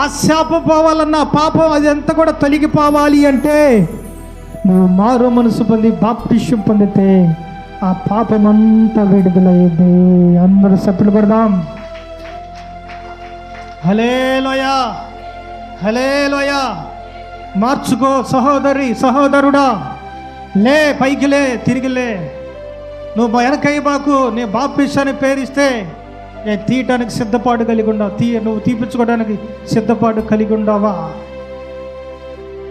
ఆ శాపం పోవాలన్నా పాపం అది ఎంత కూడా తొలగిపోవాలి అంటే నువ్వు మారు మనసు పొంది బాప్టిష్యం పొందితే ఆ పాపం అంతా విడుదలయ్యేది. అందరూ సప్పులు లోయా హలే లోయా మార్చుకో సహోదరి సహోదరుడా. లే పైకి లే తిరిగి లే. నువ్వు వెనకై మాకు నీ బాప్టిషాన్ని పేరిస్తే నేను తీయటానికి సిద్ధపాటు కలిగి ఉండవు తీ నువ్వు తీపించుకోవడానికి సిద్ధపాటు కలిగి ఉండవా?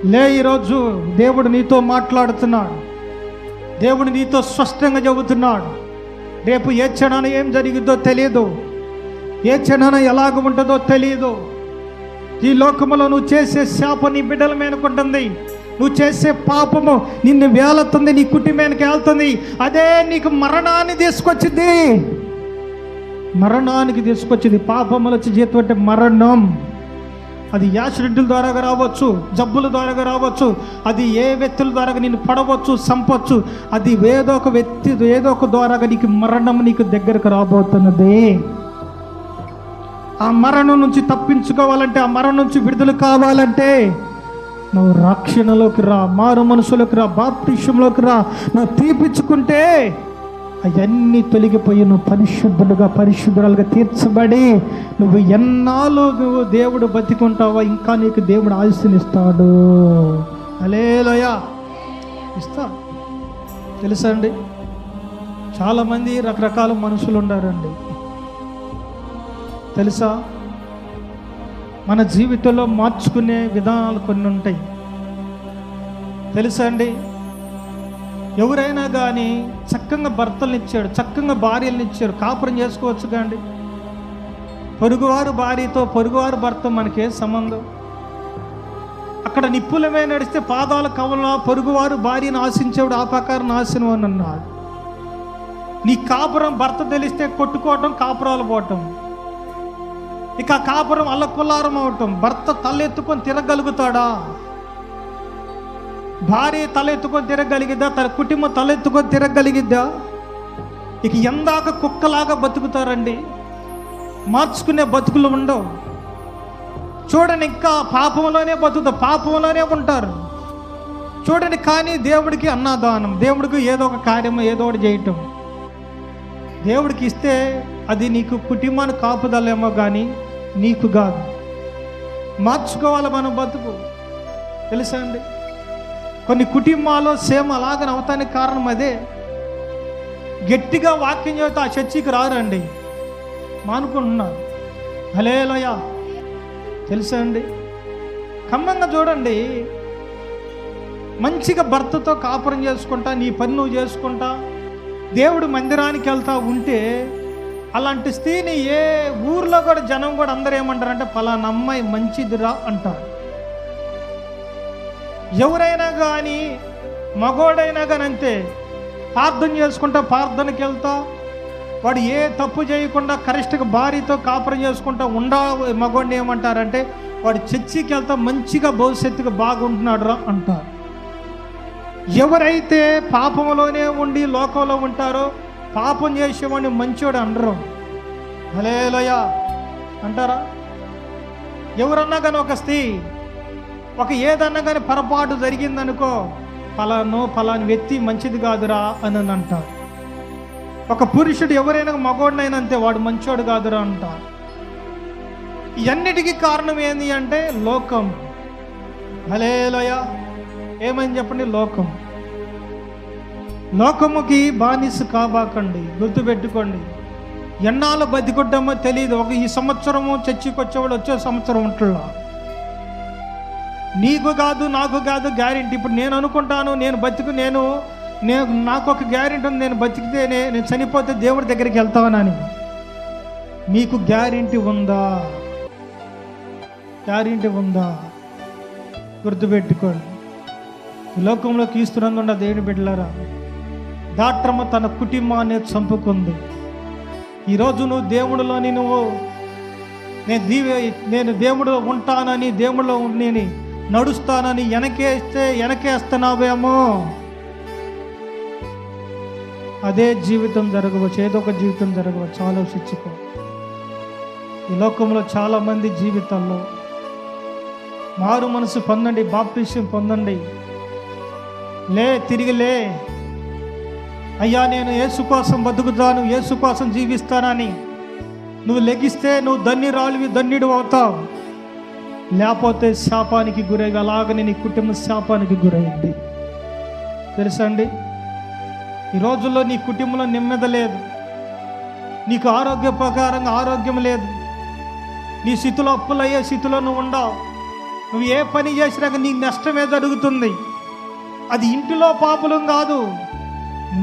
లే ఈరోజు దేవుడు నీతో మాట్లాడుతున్నాడు. దేవుడు నీతో స్పష్టంగా చెబుతున్నాడు. రేపు ఏ క్షణాన ఏం జరిగిద్దో తెలియదు ఏ క్షణాన ఎలాగ ఉంటుందో తెలియదు ఈ లోకములో నువ్వు చేసే శాప నీ బిడ్డల మీదకుంటుంది నువ్వు చేసే పాపము నిన్ను వేలుతుంది నీ కుటుంబానికి వెళ్తుంది అదే నీకు మరణాన్ని తీసుకొచ్చింది. మరణానికి తీసుకొచ్చింది పాపముల జీతం అంటే మరణం. అది యాక్సిడెంట్ల ద్వారా రావచ్చు జబ్బుల ద్వారా రావచ్చు అది ఏ వ్యక్తుల ద్వారా నేను పడవచ్చు సంపచ్చు అది ఏదో ఒక వ్యక్తి ఏదో ఒక ద్వారా నీకు మరణం నీకు దగ్గరకు రాబోతున్నది. ఆ మరణం నుంచి తప్పించుకోవాలంటే ఆ మరణం నుంచి విడుదల కావాలంటే నువ్వు రక్షణలోకి రా మారు మనసులోకి రా బాప్టిషంలోకి రా. నువ్వు తీపిచ్చుకుంటే అవన్నీ తొలగిపోయి నువ్వు పరిశుద్ధులుగా పరిశుద్ధురాలుగా తీర్చబడి నువ్వు ఎన్నాళ్ళు నువ్వు దేవుడు బతికుంటావో ఇంకా నీకు దేవుడు ఆశనిస్తాడు అలేలోయా ఇస్తా. తెలుసా అండి? చాలామంది రకరకాల మనుషులు ఉండారండి. తెలుసా? మన జీవితంలో మార్చుకునే విధానాలు కొన్ని ఉంటాయి. తెలుసా అండి? ఎవరైనా కానీ చక్కగా భర్తలను ఇచ్చాడు చక్కగా భార్యలను ఇచ్చారు కాపురం చేసుకోవచ్చు కాండి. పొరుగువారు భార్యతో పొరుగువారు భర్త మనకే సంబంధం? అక్కడ నిప్పులమే నడిస్తే పాదాల కవల పొరుగువారు భార్యను ఆశించేవాడు ఆ ప్రకారం నాశనం అని అన్నాడు. నీ కాపురం భర్త తెలిస్తే కొట్టుకోవటం కాపురాలు పోవటం. ఇక కాపురం అల్లకుల్లారం అవటం భర్త తలెత్తుకొని తిరగలుగుతాడా? భార్య తలెత్తుకొని తిరగలిగిద్దా? తన కుటుంబం తలెత్తుకొని తిరగలిగిద్దా? ఇక ఎందాక కుక్కలాగా బతుకుతారండి. మార్చుకునే బతుకులు ఉండవు. చూడండి ఇంకా పాపంలోనే బతుకుతా పాపంలోనే ఉంటారు. చూడండి కానీ దేవుడికి అన్నదానం. దేవుడికి ఏదో ఒక కార్యము ఏదో ఒకటి చేయటం. దేవుడికి ఇస్తే అది నీకు కుటుంబాన్ని కాపుదలేమో కానీ నీకు కాదు. మార్చుకోవాలి మనం బతుకు. తెలుసా అండి? కొన్ని కుటుంబాల్లో సేమ్ అలాగని అవటానికి కారణం అదే. గట్టిగా వాక్యం చేత ఆ చర్చికి రారండి. మానుకుంటున్నారు హలేలోయ తెలుసా అండి ఖమ్మంగా చూడండి. మంచిగా భర్తతో కాపురం చేసుకుంటా నీ పని నువ్వు చేసుకుంటా దేవుడు మందిరానికి వెళ్తా ఉంటే అలాంటి స్త్రీని ఏ ఊర్లో కూడా జనం కూడా అందరూ ఏమంటారంటే పలానా అమ్మాయి మంచిదిరా అంటారు. ఎవరైనా కానీ మగోడైనా కానీ అంతే ప్రార్థన చేసుకుంటా ప్రార్థనకి వెళ్తా. వాడు ఏ తప్పు చేయకుండా కరెక్ట్గా భార్యతో కాపురం చేసుకుంటా ఉండా మగోడిని ఏమంటారంటే వాడు చర్చికి వెళ్తా మంచిగా భవిష్యత్తుగా బాగుంటున్నాడు రా అంటారు. ఎవరైతే పాపంలోనే ఉండి లోకంలో ఉంటారో పాపం చేసేవాడిని మంచోడు అనరు. హలేలోయ అంటారా? ఎవరన్నా కానీ ఒక స్త్రీ ఒక ఏదన్నా కానీ పొరపాటు జరిగిందనుకో ఫలాను ఫలాని వ్యక్తి మంచిది కాదురా అని అంటారు. ఒక పురుషుడు ఎవరైనా మగోడినైనా అంతే వాడు మంచోడు కాదురా అంటారు. ఇవన్నిటికీ కారణం ఏంది అంటే లోకం. హలేలోయ ఏమని చెప్పండి? లోకం. లోకముకి బానిస కాబాకండి గుర్తుపెట్టుకోండి. ఎన్నాళ్ళు బతికొడ్డామో తెలియదు ఒక ఈ సంవత్సరము చర్చికి వచ్చేవాడు వచ్చే సంవత్సరం ఉంటున్నా నీకు కాదు నాకు కాదు గ్యారెంటీ ఇప్పుడు నేను అనుకుంటాను నేను బతుకు నేను నేను నాకు ఒక గ్యారెంటీ ఉంది నేను బతికితేనే నేను చనిపోతే దేవుడి దగ్గరికి వెళ్తానని మీకు గ్యారెంటీ ఉందా? గ్యారెంటీ ఉందా? గుర్తుపెట్టుకోండి. ఈ లోకంలో కీస్తున్నందున్న దేవుని బిడ్డలారా దాట్రమ్మ తన కుటుంబాన్ని చంపుకుంది. ఈరోజు నువ్వు దేవుడిలోని నువ్వు నేను దీవే నేను దేవుడు ఉంటానని దేవుడిలో నేను నడుస్తానని వెనకేస్తే వెనకేస్తున్నావేమో అదే జీవితం జరగవచ్చు ఏదో ఒక జీవితం జరగవచ్చు. ఆలోచించుకో. ఈ లోకంలో చాలామంది జీవితాల్లో మారు మనసు పొందండి బాప్టిష్యం పొందండి. లే తిరిగి లే. అయ్యా నేను యేసు కోసం బతుకుతాను యేసు కోసం జీవిస్తానని. నువ్వు లెగిస్తే నువ్వు ధన్యురాలివి ధన్యుడు అవుతావు. లేకపోతే శాపానికి గురై అలాగని నీ కుటుంబ శాపానికి గురైంది తెలుసా అండి? ఈ రోజుల్లో నీ కుటుంబంలో నెమ్మది లేదు. నీకు ఆరోగ్య ప్రకారంగా ఆరోగ్యం లేదు. నీ స్థితిలో అప్పులయ్యే స్థితిలో నువ్వు ఉండవు. నువ్వు ఏ పని చేసినాక నీకు నష్టమే జరుగుతుంది. అది ఇంటిలో పాపులం కాదు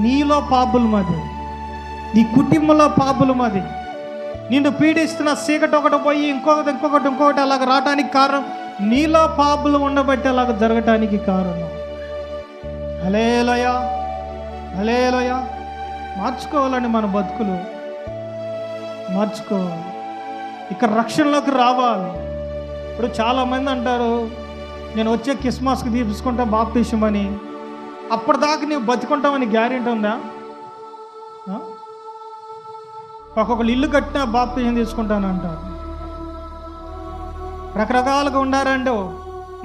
నీలో పాపులం అది. నీ కుటుంబంలో పాపులం అది. నిన్ను పీడిస్తున్న చీకటి ఒకటి పోయి ఇంకొకటి ఇంకొకటి ఇంకొకటి అలాగ రావడానికి కారణం నీలో పాపులు ఉండబట్టి అలాగ జరగటానికి కారణం. హలేలోయ హలేలోయ మార్చుకోవాలండి మన బతుకులు. మార్చుకోవాలి. ఇక్కడ రక్షణలోకి రావాలి. ఇప్పుడు చాలామంది అంటారు నేను వచ్చే క్రిస్మస్కి తీసుకుంటా బాప్తీసమని. అప్పటిదాకా నీవు బతుకుంటామని గ్యారెంటీ ఉందా? ఒక్కొక్కరు ఇల్లు కట్టినా బాప్తిజం తీసుకుంటాను అంటారు. రకరకాలుగా ఉండారండి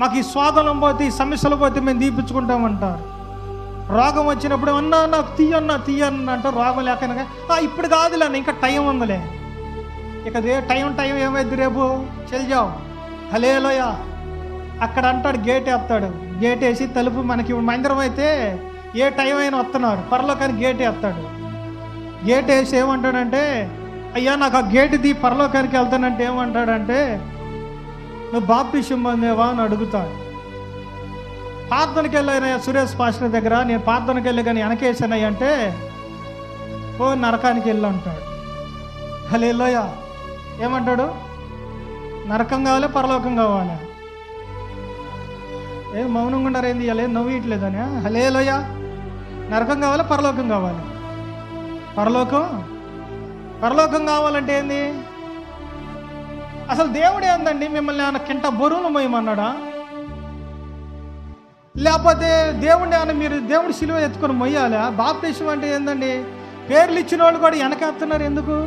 మాకు ఈ స్వాదనం పోతే ఈ సమస్యలు పోతే మేము దీపించుకుంటామంటారు రోగం వచ్చినప్పుడు అన్నా నాకు తీయన్నా తీయన్నా అంటారు రోగం లేకనగా ఇప్పుడు కాదులే ఇంకా టైం ఉందిలే. ఇక రే టైం టైం ఏమైంది రేపు? చెల్జావు హలేలోయ అక్కడ అంటాడు గేట్ వేస్తాడు. గేట్ వేసి తలుపు మనకి మందిరం అయితే ఏ టైం అయినా వస్తున్నారు కానీ గేట్ వేస్తాడు. గేట్ వేసి ఏమంటాడంటే అయ్యా నాకు ఆ గేట్ ది పరలోకానికి వెళ్తానంటే ఏమంటాడంటే నువ్వు బాప్టిషం పొందేవా అని అడుగుతాడు. ప్రార్థనకి వెళ్ళానయ్యా సురేష్ పాస్టర్ దగ్గర నేను ప్రార్థనకి వెళ్ళి కానీ వెనకేసానయ్య అంటే ఓ నరకానికి వెళ్ళి అంటాడు. హలేలోయ ఏమంటాడు? నరకం కావాలి? పరలోకం కావాలి? ఏ మౌనంగా ఉండరు ఏంది ఇలా నవ్వు నవ్వియట్లేదని హలే లోయ నరకం కావాలి? పరలోకం కావాలి? పరలోకం? పరలోకం కావాలంటే ఏంది? అసలు దేవుడు ఏందండి మిమ్మల్ని ఆయన కింట బరువులు మొయ్యమన్నాడా లేకపోతే దేవుడిని ఆయన మీరు దేవుడి సిలువ ఎత్తుకొని మొయ్యాలా బాప్తీసం అంటే ఏందండి? పేర్లు ఇచ్చిన వాళ్ళు కూడా వెనకేస్తున్నారు ఎందుకు?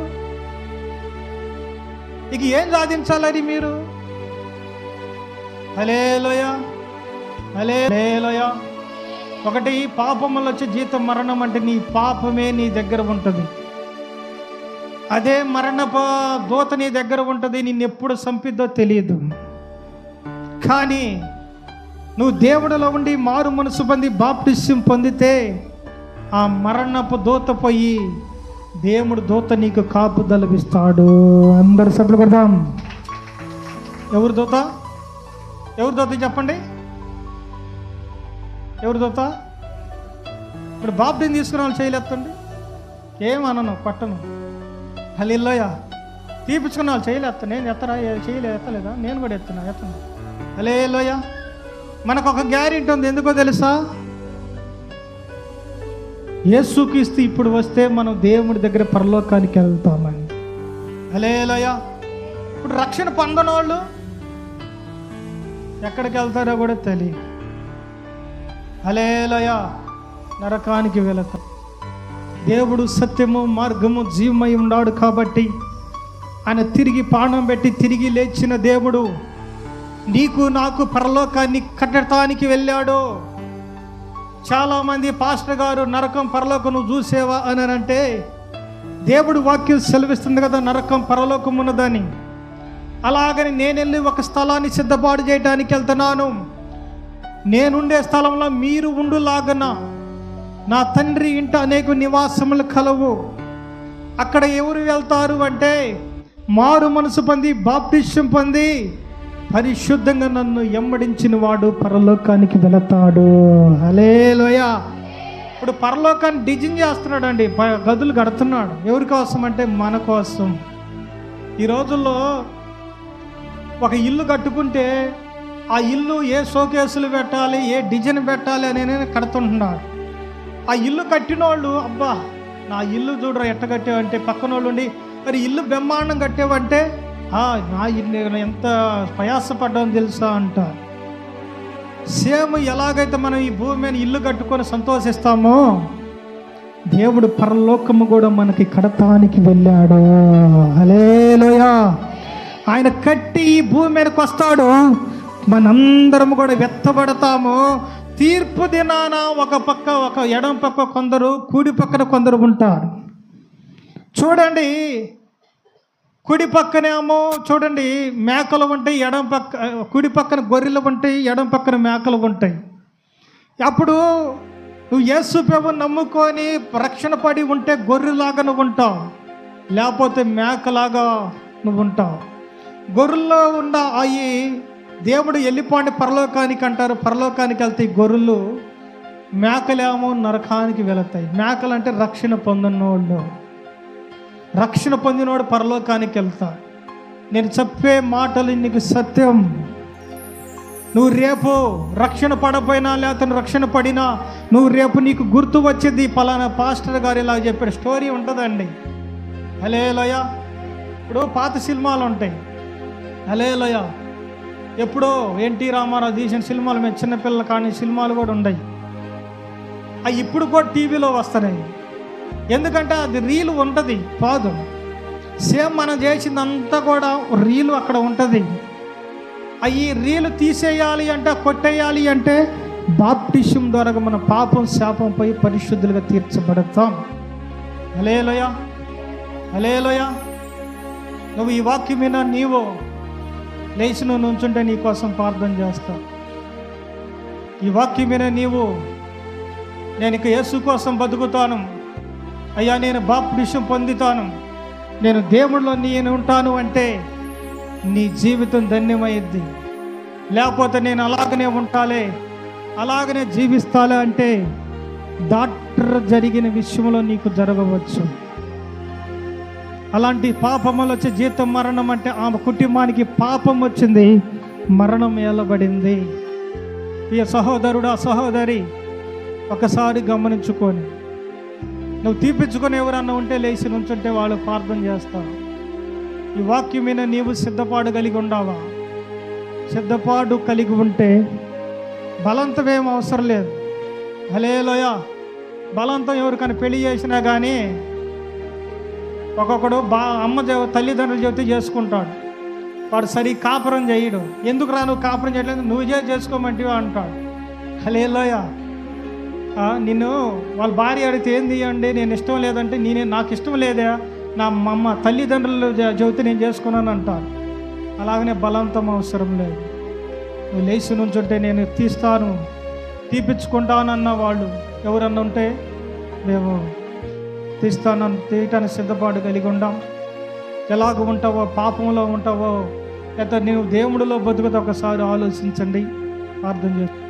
ఇక ఏం సాధించాలని మీరు? హలేలోయ హలేలోయ ఒకటి పాపములు వచ్చే జీతం మరణం అంటే నీ పాపమే నీ దగ్గర ఉంటుంది. అదే మరణప దూత నీ దగ్గర ఉంటుంది నిన్ను ఎప్పుడు సంపిద్దో తెలియదు. కానీ నువ్వు దేవుడిలో ఉండి మారు మనసు పొంది బాప్టిస్యం పొందితే ఆ మరణపు దూత పోయి దేవుడు దూత నీకు కాపు కాపుదలపిస్తాడు అందరు సభలు కొడదాం ఎవరు దూత? ఎవరు దూత చెప్పండి? ఎవరు దొత్త? ఇప్పుడు బాప్టిని తీసుకున్న వాళ్ళు చేయలేత్తండి ఏమనను పట్టను. హలిల్లోయ. తీపించుకున్న వాళ్ళు చేయలేస్తా నేను ఎత్తరా? చేయలే ఎత్తలేదా? నేను కూడా ఎత్తున్నా ఎత్తను హలేలోయ మనకు ఒక గ్యారెంటీ ఉంది ఎందుకో తెలుసా? యేసుక్రీస్తు ఇప్పుడు వస్తే మనం దేవుడి దగ్గర పరలోకానికి వెళ్తామని హలేలోయ ఇప్పుడు రక్షణ పొందనోళ్ళు ఎక్కడికి వెళ్తారో కూడా తెలియదు. హలేలోయ. నరకానికి వెళతాం దేవుడు సత్యము మార్గము జీవమై ఉన్నాడు కాబట్టి ఆయన తిరిగి పాణం పెట్టి తిరిగి లేచిన దేవుడు నీకు నాకు పరలోకాన్ని కట్టడానికి వెళ్ళాడు. చాలామంది పాస్టర్ గారు నరకం పరలోకం నువ్వు చూసేవా అని అంటే దేవుడు వాక్యం సెలవిస్తుంది కదా నరకం పరలోకం ఉన్నదని అలాగని నేను వెళ్ళి ఒక స్థలాన్ని సిద్ధపాటు చేయడానికి వెళ్తున్నాను. నేనుండే స్థలంలో మీరు ఉండులాగన నా తండ్రి ఇంట అనేక నివాసములు కలవు. అక్కడ ఎవరు వెళ్తారు అంటే మారు మనసు పొంది బాప్టిష్యం పొంది పరిశుద్ధంగా నన్ను ఎమ్మడించిన వాడు పరలోకానికి వెళతాడు. హలేలోయ ఇప్పుడు పరలోకాన్ని డిజైన్ చేస్తున్నాడు అండి గదులు కడుతున్నాడు. ఎవరి కోసం అంటే మన కోసం. ఈ రోజుల్లో ఒక ఇల్లు కట్టుకుంటే ఆ ఇల్లు ఏ షోకేసులు పెట్టాలి ఏ డిజైన్ పెట్టాలి అని కడుతుంటున్నాడు ఆ ఇల్లు కట్టినోళ్ళు అబ్బా నా ఇల్లు చూడరా ఎట్ట కట్టావంటే పక్కన వాళ్ళు ఉండి మరి ఇల్లు బ్రహ్మాండం కట్టావంటే "ఆ, నా ఇల్లు ఎంత ప్రయాసపడ్డాను తెలుసా అంట సేమ్ ఎలాగైతే మనం ఈ భూమి మీద ఇల్లు కట్టుకొని సంతోషిస్తామో దేవుడు పరలోకము కూడా మనకి కడతానికి వెళ్ళాడు. హలేలోయా ఆయన కట్టి ఈ భూమి మీదకి వస్తాడు. మనందరం కూడా వెత్తబడతాము తీర్పు దినాన ఒక పక్క ఒక ఎడం పక్క కొందరు కూడి పక్కన కొందరు ఉంటారు. చూడండి కుడి పక్కనేమో చూడండి మేకలు ఉంటాయి ఎడం పక్క కుడి పక్కన గొర్రెలు ఉంటాయి ఎడం పక్కన మేకలు ఉంటాయి. అప్పుడు నువ్వు యేసు ప్రభు నమ్ముకొని రక్షణ పడి ఉంటే గొర్రెలాగా నువ్వు ఉంటావు. లేకపోతే మేకలాగా నువ్వు ఉంటావు. గొర్రెల్లో ఉన్న అవి దేవుడు వెళ్ళిపోండి పరలోకానికి అంటారు. పరలోకానికి వెళ్తే గొర్రెలు మేకలేమో నరకానికి వెళతాయి. మేకలు అంటే రక్షణ పొందినోళ్ళు. రక్షణ పొందినోడు పరలోకానికి వెళ్తా. నేను చెప్పే మాటలు నీకు సత్యం. నువ్వు రేపు రక్షణ పడపోయినా లేకపోతే రక్షణ పడినా నువ్వు రేపు నీకు గుర్తు వచ్చేది పలానా పాస్టర్ గారు ఇలా చెప్పాడు. స్టోరీ ఉంటుందండి. హలేలోయ ఇప్పుడు పాత సినిమాలు ఉంటాయి. హలేలోయ ఎప్పుడో ఎన్టీ రామారావు తీసిన సినిమాలు మేము చిన్నపిల్లలు కానీ సినిమాలు కూడా ఉన్నాయి అవి ఇప్పుడు కూడా టీవీలో వస్తున్నాయి. ఎందుకంటే అది రీల్ ఉంటుంది కాదు. సేమ్ మనం చేసిందంతా కూడా రీలు అక్కడ ఉంటుంది. అవి రీలు తీసేయాలి అంటే కొట్టేయాలి అంటే బాప్టిషం ద్వారా మన పాపం శాపం పోయి పరిశుద్ధులుగా తీర్చబడతాం. అలేలోయ అలేలోయ నువ్వు ఈ వాక్యం మీద నీవు లేచి నువ్వు నుంచుంటే నీ కోసం ప్రార్థన చేస్తా. ఈ వాక్యం మీద నీవు నేను ఇక యేసు కోసం బతుకుతాను. అయ్యా నేను బాప్టిషం పొందుతాను. నేను దేవుడిలో నేను ఉంటాను అంటే నీ జీవితం ధన్యమైద్ది లేకపోతే నేను అలాగనే ఉంటాలే అలాగనే జీవిస్తాలే అంటే డాక్టర్ జరిగిన విషయంలో నీకు జరగవచ్చు. అలాంటి పాపములు వచ్చే జీతం మరణం అంటే ఆమె కుటుంబానికి పాపం వచ్చింది. మరణం ఏలబడింది. ఈ సహోదరుడు ఆ సహోదరి ఒకసారి గమనించుకొని. నువ్వు తీపించుకొని ఎవరన్నా ఉంటే లేచి నుంచుంటే వాళ్ళు ప్రార్థన చేస్తావు ఈ వాక్యం మీద నీవు సిద్ధపాటు కలిగి ఉండావా? సిద్ధపాటు కలిగి ఉంటే బలంతం ఏం అవసరం లేదు. హలేలోయ బలంతం ఎవరికైనా పెళ్ళి చేసినా కానీ ఒక్కొక్కడు బా అమ్మ తల్లిదండ్రుల చెబితే చేసుకుంటాడు. వాడు సరి కాపురం చేయడు. ఎందుకు రా నువ్వు కాపురం చేయట్లేదు? నువ్వు చే చేసుకోమంటివి అంటాడు. హలేలోయ నిన్ను వాళ్ళ భార్య అడిగితే ఏం తీయండి? నేను ఇష్టం లేదంటే నేనే నాకు ఇష్టం లేదే. నా అమ్మ తల్లిదండ్రులు చెబితే నేను చేసుకున్నాను అంటాను అలాగనే బలవంతం అవసరం లేదు. నువ్వు లేచి నుంచుంటే నేను తీస్తాను. తీపించుకుంటానన్న వాళ్ళు ఎవరన్నా ఉంటే మేము తీస్తాను తీయటానికి సిద్ధపాటు కలిగి ఉండాం. ఎలాగ ఉంటావో పాపంలో ఉంటావో లేదా నీవు దేవుడిలో బతుకుతా ఒకసారి ఆలోచించండి. ప్రార్థన చేస్తాను